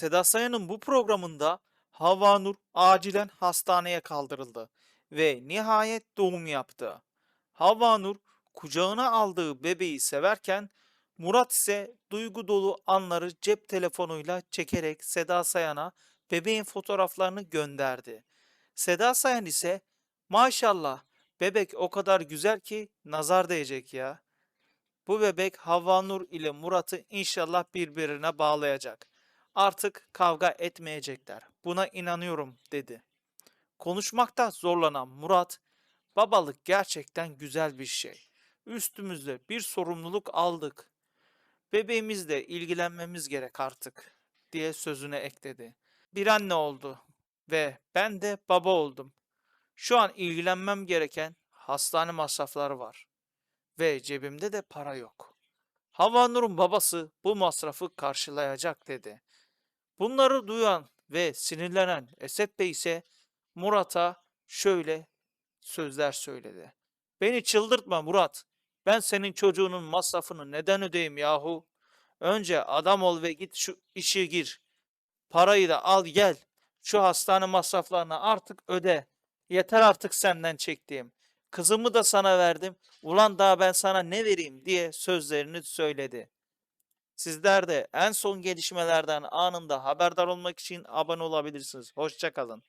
Seda Sayan'ın bu programında Havva Nur acilen hastaneye kaldırıldı ve nihayet doğum yaptı. Havva Nur kucağına aldığı bebeği severken Murat ise duygu dolu anları cep telefonuyla çekerek Seda Sayan'a bebeğin fotoğraflarını gönderdi. Seda Sayan ise maşallah bebek o kadar güzel ki nazar değecek ya. Bu bebek Havva Nur ile Murat'ı inşallah birbirine bağlayacak. Artık kavga etmeyecekler. Buna inanıyorum dedi. Konuşmakta zorlanan Murat, babalık gerçekten güzel bir şey. Üstümüzde bir sorumluluk aldık. Bebeğimizle ilgilenmemiz gerek artık diye sözüne ekledi. Bir anne oldu ve ben de baba oldum. Şu an ilgilenmem gereken hastane masrafları var ve cebimde de para yok. Havva Nur'un babası bu masrafı karşılayacak dedi. Bunları duyan ve sinirlenen Esed Bey ise Murat'a şöyle sözler söyledi. Beni çıldırtma Murat. Ben senin çocuğunun masrafını neden ödeyeyim yahu? Önce adam ol ve git şu işe gir. Parayı da al gel. Şu hastane masraflarını artık öde. Yeter artık senden çektiğim. Kızımı da sana verdim. Ulan daha ben sana ne vereyim diye sözlerini söyledi. Sizler de en son gelişmelerden anında haberdar olmak için abone olabilirsiniz. Hoşçakalın.